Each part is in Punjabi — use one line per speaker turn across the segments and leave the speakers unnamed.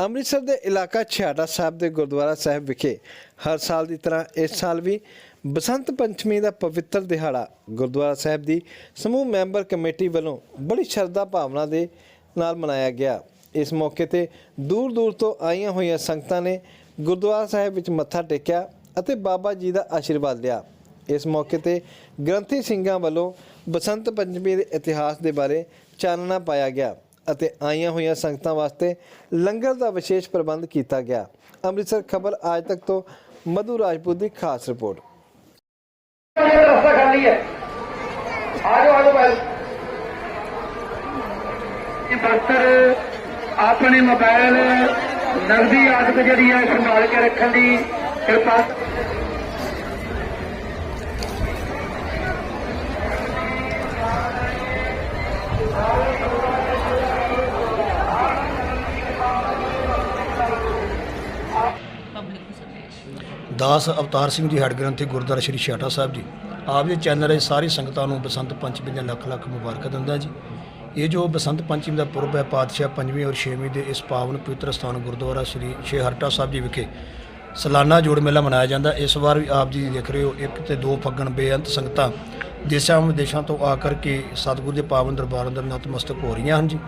ਅੰਮ੍ਰਿਤਸਰ ਦੇ ਇਲਾਕਾ ਛਿਆੜਾ ਸਾਹਿਬ ਦੇ ਗੁਰਦੁਆਰਾ ਸਾਹਿਬ ਵਿਖੇ ਹਰ ਸਾਲ ਦੀ ਤਰ੍ਹਾਂ ਇਸ ਸਾਲ ਵੀ ਬਸੰਤ ਪੰਚਮੀ ਦਾ ਪਵਿੱਤਰ ਦਿਹਾੜਾ ਗੁਰਦੁਆਰਾ ਸਾਹਿਬ ਦੀ ਸਮੂਹ ਮੈਂਬਰ ਕਮੇਟੀ ਵੱਲੋਂ ਬੜੀ ਸ਼ਰਧਾ ਭਾਵਨਾ ਦੇ ਨਾਲ ਮਨਾਇਆ ਗਿਆ। ਇਸ ਮੌਕੇ ਤੇ ਦੂਰ ਦੂਰ ਤੋਂ ਆਈਆਂ ਹੋਈਆਂ ਸੰਗਤਾਂ ਨੇ ਗੁਰਦੁਆਰਾ ਸਾਹਿਬ ਵਿੱਚ ਮੱਥਾ ਟੇਕਿਆ ਅਤੇ ਬਾਬਾ ਜੀ ਦਾ ਆਸ਼ੀਰਵਾਦ ਲਿਆ। ਇਸ ਮੌਕੇ ਤੇ ਗ੍ਰੰਥੀ ਸਿੰਘਾਂ ਵੱਲੋਂ ਬਸੰਤ ਪੰਚਮੀ ਦੇ ਇਤਿਹਾਸ ਦੇ ਬਾਰੇ ਚਾਨਣਾ ਪਾਇਆ ਗਿਆ। ਅਤੇ ਆਈਆਂ ਹੋਈਆਂ ਸੰਗਤਾਂ ਵਾਸਤੇ ਲੰਗਰ ਦਾ ਵਿਸ਼ੇਸ਼ ਪ੍ਰਬੰਧ ਕੀਤਾ ਗਿਆ। ਅੰਮ੍ਰਿਤਸਰ ਖਬਰ ਅੱਜ ਤੱਕ ਤੋਂ ਮਧੂ ਰਾਜਪੂਤ ਦੀ ਖਾਸ
ਰਿਪੋਰਟ। ਆਪਣੇ ਮੋਬਾਈਲ ਨਗਦੀ ਆਦਤ ਜਿਹੜੀ ਹੈ ਸੰਭਾਲ ਕੇ ਰੱਖਣ ਦੀ ਕਿਰਪਾ
ਦਾਸ ਅਵਤਾਰ ਸਿੰਘ ਜੀ ਹੈਡ ਗ੍ਰੰਥੀ ਗੁਰਦੁਆਰਾ ਸ਼੍ਰੀ ਛਿਆਟਾ ਸਾਹਿਬ ਜੀ। ਆਪ ਦੇ ਚੈਨਲ ਰਾਹੀਂ ਸਾਰੀ ਸੰਗਤਾਂ ਨੂੰ ਬਸੰਤ ਪੰਚਮੀ ਦੀਆਂ ਲੱਖ ਲੱਖ ਮੁਬਾਰਕਾਂ ਦਿੰਦਾ ਜੀ। ਇਹ ਜੋ ਬਸੰਤ ਪੰਚਮੀ ਦਾ ਪੁਰਬ ਹੈ ਪਾਤਸ਼ਾਹ ਪੰਜਵੀਂ ਔਰ ਛੇਵੀਂ ਦੇ ਇਸ ਪਾਵਨ ਪਵਿੱਤਰ ਸਥਾਨ ਗੁਰਦੁਆਰਾ ਸ਼੍ਰੀ ਛੇ ਹਰਟਾ ਸਾਹਿਬ ਜੀ ਵਿਖੇ ਸਾਲਾਨਾ ਜੋੜ ਮੇਲਾ ਮਨਾਇਆ ਜਾਂਦਾ। ਇਸ ਵਾਰ ਵੀ ਆਪ ਜੀ ਦੇਖ ਰਹੇ ਹੋ, ਇੱਕ ਤੇ ਦੋ ਫੱਗਣ ਬੇਅੰਤ ਸੰਗਤਾਂ ਦੇਸ਼ਾਂ ਵਿਦੇਸ਼ਾਂ ਤੋਂ ਆ ਕਰਕੇ ਸਤਿਗੁਰੂ ਦੇ ਪਾਵਨ ਦਰਬਾਰ ਅੰਦਰ ਨਤਮਸਤਕ ਹੋ ਰਹੀਆਂ ਹਨ ਜੀ।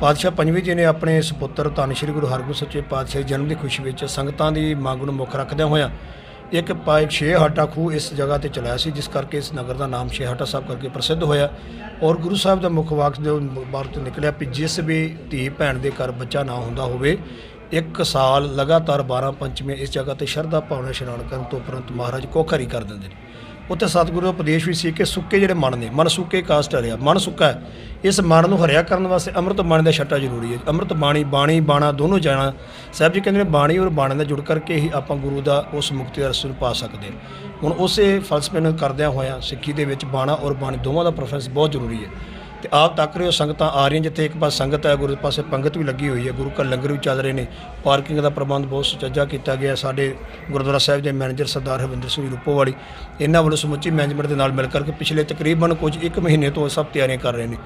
ਪਾਤਸ਼ਾਹ ਪੰਜਵੀਂ ਜੀ ਨੇ ਆਪਣੇ ਸੁਪੁੱਤਰ ਧੰਨ ਸ਼੍ਰੀ ਗੁਰੂ ਹਰਗੋਬਿੰਦ ਸੱਚੇ ਪਾਤਸ਼ਾਹ ਦੇ ਜਨਮ ਦੀ ਖੁਸ਼ੀ ਵਿੱਚ ਸੰਗਤਾਂ ਦੀ ਮੰਗ ਨੂੰ ਮੁੱਖ ਰੱਖਦਿਆਂ ਹੋਇਆਂ ਇੱਕ ਪਾਇ ਛੇਹਾਟਾ ਖੂਹ ਇਸ ਜਗ੍ਹਾ ਤੇ ਚਲਾਇਆ ਸੀ, ਜਿਸ ਕਰਕੇ ਇਸ ਨਗਰ ਦਾ ਨਾਮ ਛੇ ਹਾਟਾ ਸਾਹਿਬ ਕਰਕੇ ਪ੍ਰਸਿੱਧ ਹੋਇਆ। ਔਰ ਗੁਰੂ ਸਾਹਿਬ ਦਾ ਮੁੱਖ ਵਾਕ ਦੇ ਬਾਰ ਤੋਂ ਨਿਕਲਿਆ ਕਿ ਜਿਸ ਵੀ ਧੀ ਭੈਣ ਦੇ ਘਰ ਬੱਚਾ ਨਾ ਹੁੰਦਾ ਹੋਵੇ, ਇੱਕ ਸਾਲ ਲਗਾਤਾਰ 12 ਪੰਚਮੀਆਂ ਇਸ ਜਗ੍ਹਾ ਤੇ ਸ਼ਰਧਾ ਭਾਵਨਾ ਇਸ਼ਨਾਨ ਕਰਨ ਤੋਂ ਉਪਰੰਤ ਮਹਾਰਾਜ ਕੋਖਰੀ ਕਰ ਦਿੰਦੇ ਨੇ। ਉੱਥੇ ਸਤਿਗੁਰੂ ਦਾ ਉਪਦੇਸ਼ ਵੀ ਸੀ ਕਿ ਸੁੱਕੇ ਜਿਹੜੇ ਮਨ ਨੇ, ਮਨ ਸੁੱਕੇ ਕਾਸਟ ਹਰਿਆ ਮਨ ਸੁੱਕਾ ਹੈ। ਇਸ ਮਨ ਨੂੰ ਹਰਿਆ ਕਰਨ ਵਾਸਤੇ ਅੰਮ੍ਰਿਤ ਬਾਣੀ ਦਾ ਛੱਟਾ ਜ਼ਰੂਰੀ ਹੈ। ਅੰਮ੍ਰਿਤ ਬਾਣੀ ਬਾਣੀ, ਬਾਣਾ ਦੋਨੋਂ ਜਾਣਾ। ਸਾਹਿਬ ਜੀ ਕਹਿੰਦੇ ਨੇ ਬਾਣੀ ਔਰ ਬਾਣੇ ਦਾ ਜੁੜ ਕਰਕੇ ਹੀ ਆਪਾਂ ਗੁਰੂ ਦਾ ਉਸ ਮੁਕਤੀ ਦਾ ਰਸਤੇ ਨੂੰ ਪਾ ਸਕਦੇ ਹਾਂ। ਹੁਣ ਉਸੇ ਫਲਸਫੇ ਨੂੰ ਕਰਦਿਆਂ ਹੋਇਆਂ ਸਿੱਖੀ ਦੇ ਵਿੱਚ ਬਾਣਾ ਔਰ ਬਾਣੀ ਦੋਵਾਂ ਦਾ ਪ੍ਰੈਫਰੈਂਸ ਬਹੁਤ ਜ਼ਰੂਰੀ ਹੈ। ਤੇ ਆਪ ਤੱਕ ਰਹੇ ਹੋ, ਸੰਗਤਾਂ ਆ ਰਹੀਆਂ ਜਿੱਥੇ ਇੱਕ ਪਾਸੇ ਸੰਗਤ ਹੈ, ਗੁਰੂ ਪਾਸੇ ਪੰਗਤ ਵੀ ਲੱਗੀ ਹੋਈ ਹੈ, ਗੁਰੂ ਘਰ ਲੰਗਰ ਵੀ ਚੱਲ ਰਹੇ ਨੇ। ਪਾਰਕਿੰਗ ਦਾ ਪ੍ਰਬੰਧ ਬਹੁਤ ਸੁਚੱਜਾ ਕੀਤਾ ਗਿਆ ਸਾਡੇ ਗੁਰਦੁਆਰਾ ਸਾਹਿਬ ਦੇ ਮੈਨੇਜਰ ਸਰਦਾਰ ਹਰਵਿੰਦਰ ਸਿੰਘ ਰੂਪੋਵਾਲੀ, ਇਹਨਾਂ ਵੱਲੋਂ ਸਮੁੱਚੀ ਮੈਨੇਜਮੈਂਟ ਦੇ ਨਾਲ ਮਿਲ ਕਰਕੇ ਪਿਛਲੇ ਤਕਰੀਬਨ ਕੁਝ ਇੱਕ ਮਹੀਨੇ ਤੋਂ ਇਹ ਸਭ ਤਿਆਰੀਆਂ ਕਰ ਰਹੇ ਨੇ।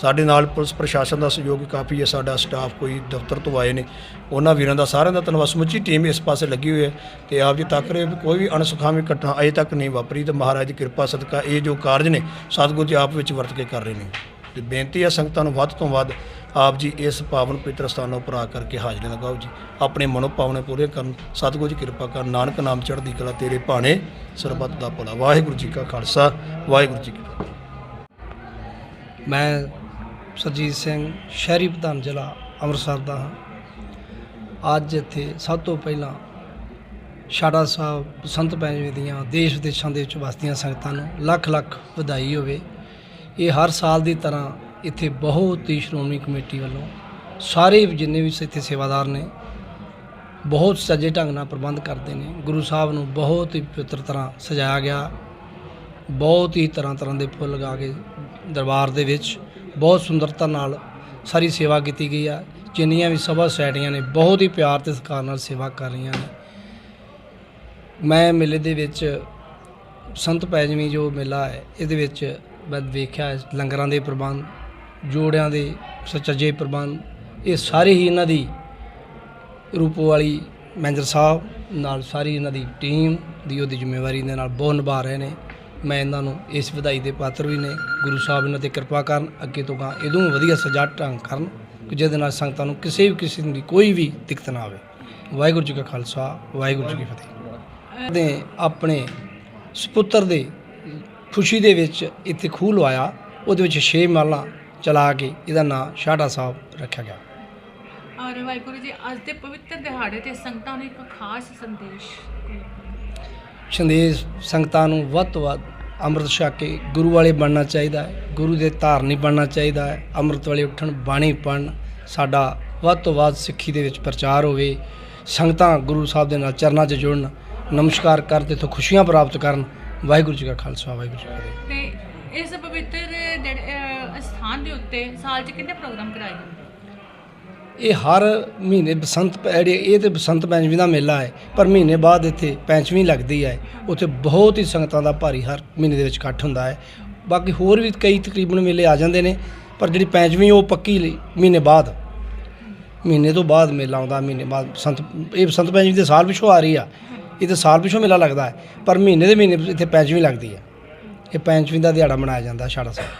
ਸਾਡੇ ਨਾਲ ਪੁਲਿਸ ਪ੍ਰਸ਼ਾਸਨ ਦਾ ਸਹਿਯੋਗ ਕਾਫੀ ਹੈ, ਸਾਡਾ ਸਟਾਫ ਕੋਈ ਦਫ਼ਤਰ ਤੋਂ ਆਏ ਨੇ। ਉਹਨਾਂ ਵੀਰਾਂ ਦਾ ਸਾਰਿਆਂ ਦਾ ਧੰਨਵਾਦ। ਸਮੁੱਚੀ ਟੀਮ ਇਸ ਪਾਸੇ ਲੱਗੀ ਹੋਈ ਹੈ ਤੇ ਆਪ ਜੀ ਤੱਕ ਰਹੇ ਹੋ ਵੀ ਕੋਈ ਵੀ ਅਣਸੁਖਾਵੀ ਘਟਨਾ ਅਜੇ ਤੱਕ ਨਹੀਂ ਵਾਪਰੀ ਤੇ ਮਹਾਰਾਜ ਦੀ ਕਿਰਪਾ, ਸਦਕਾ ਇਹ ਜੋ ਕਾਰਜ ਨੇ, ਸਤਿਗੁਰੂ ਜੀ ਆਪ ਵਿੱਚ ਵਰਤ ਕੇ ਕਰ ਰਹੇ ਨੇ। ਤੇ ਬੇਨਤੀ ਹੈ ਸੰਗਤਾਂ ਨੂੰ ਵੱਧ ਤੋਂ ਵੱਧ ਆਪ ਜੀ ਇਸ ਪਾਵਨ ਪਵਿੱਤਰ ਸਥਾਨਾਂ ਉੱਪਰ ਆ ਕਰਕੇ ਹਾਜ਼ਰੀ ਲਗਾਓ ਜੀ। ਆਪਣੇ ਮਨੋ ਪਾਵਨੇ ਪੂਰੇ ਕਰਨ। ਸਤਿਗੁਰੂ ਜੀ ਕਿਰਪਾ ਕਰ ਨਾਨਕ ਨਾਮ ਚੜ੍ਹਦੀ ਕਲਾ ਤੇਰੇ ਭਾਣੇ। ਸਰਬੱਤ ਦਾ ਭਲਾ। ਵਾਹਿਗੁਰੂ ਜੀ ਕਾ ਖਾਲਸਾ। ਵਾਹਿਗੁਰੂ ਜੀ ਕੀ ਫਤਿਹ।
ਮੈਂ ਸਰਜੀਤ ਸਿੰਘ, ਸ਼ਹਿਰੀ ਪ੍ਰਧਾਨ ਜ਼ਿਲ੍ਹਾ ਅੰਮ੍ਰਿਤਸਰ ਦਾ ਹਾਂ। ਅੱਜ ਇੱਥੇ ਸਭ ਤੋਂ ਪਹਿਲਾਂ ਛਾੜਾ ਸਾਹਿਬ, ਬਸੰਤ ਪੰਚਮੀ ਦੀਆਂ ਦੇਸ਼ ਵਿਦੇਸ਼ਾਂ ਦੇ ਵਿੱਚ ਵਸਦੀਆਂ ਸੰਗਤਾਂ ਨੂੰ ਲੱਖ ਲੱਖ ਵਧਾਈ ਹੋਵੇ। ਇਹ ਹਰ ਸਾਲ ਦੀ ਤਰ੍ਹਾਂ ਇੱਥੇ ਬਹੁਤ ਹੀ ਸ਼੍ਰੋਮਣੀ ਕਮੇਟੀ ਵੱਲੋਂ ਸਾਰੇ ਜਿੰਨੇ ਵੀ ਇੱਥੇ ਸੇਵਾਦਾਰ ਨੇ, ਬਹੁਤ ਸੱਜੇ ਢੰਗ ਨਾਲ ਪ੍ਰਬੰਧ ਕਰਦੇ ਨੇ। ਗੁਰੂ ਸਾਹਿਬ ਨੂੰ ਬਹੁਤ ਹੀ ਪਵਿੱਤਰ ਤਰ੍ਹਾਂ ਸਜਾਇਆ ਗਿਆ। ਬਹੁਤ ਹੀ ਤਰ੍ਹਾਂ ਤਰ੍ਹਾਂ ਦੇ ਫੁੱਲ ਲਗਾ ਕੇ ਦਰਬਾਰ ਦੇ ਵਿੱਚ ਬਹੁਤ ਸੁੰਦਰਤਾ ਨਾਲ ਸਾਰੀ ਸੇਵਾ ਕੀਤੀ ਗਈ ਆ। ਜਿੰਨੀਆਂ ਵੀ ਸਭਾ ਸੁਸਾਇਟੀਆਂ ਨੇ, ਬਹੁਤ ਹੀ ਪਿਆਰ ਤੇ ਸਤਿਕਾਰ ਨਾਲ ਸੇਵਾ ਕਰ ਰਹੀਆਂ ਨੇ। ਮੈਂ ਮੇਲੇ ਦੇ ਵਿੱਚ ਸੰਤ ਪੈਜਵੀਂ ਜੋ ਮੇਲਾ ਹੈ, ਇਹਦੇ ਵਿੱਚ ਮੈਂ ਵੇਖਿਆ ਲੰਗਰਾਂ ਦੇ ਪ੍ਰਬੰਧ ਜੋੜਿਆਂ ਦੇ ਸੁਚੱਜੇ ਪ੍ਰਬੰਧ ਇਹ ਸਾਰੇ ਹੀ ਇਹਨਾਂ ਦੀ ਰੂਪੋ ਵਾਲੀ ਮੈਨੇਜਰ ਸਾਹਿਬ ਨਾਲ ਸਾਰੀ ਇਹਨਾਂ ਦੀ ਟੀਮ ਦੀ ਉਹਦੀ ਜ਼ਿੰਮੇਵਾਰੀ ਦੇ ਨਾਲ ਬਹੁਤ ਨਿਭਾ ਰਹੇ ਨੇ। ਮੈਂ ਇਹਨਾਂ ਨੂੰ ਇਸ ਵਧਾਈ ਦੇ ਪਾਤਰ ਵੀ ਨੇ ਗੁਰੂ ਸਾਹਿਬ ਇਹਨਾਂ ਤੇ ਕਿਰਪਾ ਕਰਨ ਅੱਗੇ ਤੋਂ ਗਾਂ ਇਹਦੋਂ ਵੀ ਵਧੀਆ ਸਜਾ ਢੰਗ ਕਰਨ ਕਿ ਜਿਹਦੇ ਨਾਲ ਸੰਗਤਾਂ ਨੂੰ ਕਿਸੇ ਵੀ ਕਿਸਮ ਦੀ ਕੋਈ ਵੀ ਦਿੱਕਤ ਨਾ ਆਵੇ। ਵਾਹਿਗੁਰੂ ਜੀ ਕਾ ਖਾਲਸਾ ਵਾਹਿਗੁਰੂ ਜੀ ਕੀ ਫਤਿਹ। ਦੇ ਆਪਣੇ ਸੁਪੁੱਤਰ ਦੇ ਖੁਸ਼ੀ ਦੇ ਵਿੱਚ ਇੱਥੇ ਖੂਹ ਲਵਾਇਆ ਉਹਦੇ ਵਿੱਚ ਛੇ ਮਾਲਾਂ ਚਲਾ ਕੇ ਇਹਦਾ ਨਾਂ ਸ਼ਾੜਾ ਸਾਹਿਬ ਰੱਖਿਆ ਗਿਆ।
ਔਰ ਵਾਹਿਗੁਰੂ ਜੀ ਅੱਜ ਦੇ ਪਵਿੱਤਰ ਦਿਹਾੜੇ ਤੇ ਸੰਗਤਾਂ ਨੂੰ ਇੱਕ ਖਾਸ ਸੰਦੇਸ਼
ਸੰਦੇਸ਼ ਸੰਗਤਾਂ ਨੂੰ ਵੱਧ ਤੋਂ ਵੱਧ ਅੰਮ੍ਰਿਤ ਛਕ ਕੇ ਗੁਰੂ ਵਾਲੇ ਬਣਨਾ ਚਾਹੀਦਾ ਹੈ ਗੁਰੂ ਦੇ ਧਾਰਨੀ ਬਣਨਾ ਚਾਹੀਦਾ ਹੈ ਅੰਮ੍ਰਿਤ ਵਾਲੇ ਉੱਠਣ ਬਾਣੀ ਪੜਨ ਸਾਡਾ ਵੱਧ ਤੋਂ ਵੱਧ ਸਿੱਖੀ ਦੇ ਵਿੱਚ ਪ੍ਰਚਾਰ ਹੋਵੇ ਸੰਗਤਾਂ ਗੁਰੂ ਸਾਹਿਬ ਦੇ ਨਾਲ ਚਰਨਾਂ 'ਚ ਜੁੜਨ ਨਮਸਕਾਰ ਕਰਨ ਤੇ ਤੋਂ ਖੁਸ਼ੀਆਂ ਪ੍ਰਾਪਤ ਕਰਨ ਵਾਹਿਗੁਰੂ ਜੀ ਕਾ ਖਾਲਸਾ ਵਾਹਿਗੁਰੂ ਜੀ ਕੀ ਫਤਿਹ।
ਤੇ ਇਸ ਪਵਿੱਤਰ ਜਿਹੜੇ, ਅਹ, ਦੇ ਉੱਤੇ ਸਾਲ 'ਚ ਕਿੰਨੇ ਪ੍ਰੋਗਰਾਮ ਕਰਾਏ ਜਾਂਦੇ
ਇਹ ਹਰ ਮਹੀਨੇ ਬਸੰਤ ਪ- ਜਿਹੜੇ ਇਹ ਤੇ ਬਸੰਤ ਪੰਚਮੀ ਦਾ ਮੇਲਾ ਹੈ ਪਰ ਮਹੀਨੇ ਬਾਅਦ ਇੱਥੇ ਪੰਚਮੀ ਲੱਗਦੀ ਹੈ। ਉੱਥੇ ਬਹੁਤ ਹੀ ਸੰਗਤਾਂ ਦਾ ਭਾਰੀ ਹਰ ਮਹੀਨੇ ਦੇ ਵਿੱਚ ਇਕੱਠ ਹੁੰਦਾ ਹੈ। ਬਾਕੀ ਹੋਰ ਵੀ ਕਈ ਤਕਰੀਬਨ ਮੇਲੇ ਆ ਜਾਂਦੇ ਨੇ ਪਰ ਜਿਹੜੀ ਪੰਚਮੀ ਉਹ ਪੱਕੀ ਲਈ ਮਹੀਨੇ ਬਾਅਦ। ਮਹੀਨੇ ਤੋਂ ਬਾਅਦ ਮੇਲਾ ਆਉਂਦਾ ਮਹੀਨੇ ਬਾਅਦ ਸੰਤ ਇਹ ਬਸੰਤ ਪੰਚਮੀ ਦੇ ਸਾਲ ਪਿਛੋਂ ਆ ਰਹੀ ਆ। ਇਹ ਤਾਂ ਸਾਲ ਪਿਛੋਂ ਮੇਲਾ ਲੱਗਦਾ ਹੈ, ਪਰ ਮਹੀਨੇ ਦੇ ਮਹੀਨੇ ਇੱਥੇ ਪੈਂਚਵੀਂ ਲੱਗਦੀ ਹੈ। ਇਹ ਪੈਂਚਵੀਂ ਦਾ ਦਿਹਾੜਾ ਮਨਾਇਆ ਜਾਂਦਾ ਛਾੜਾ ਸਾਹਿਬ।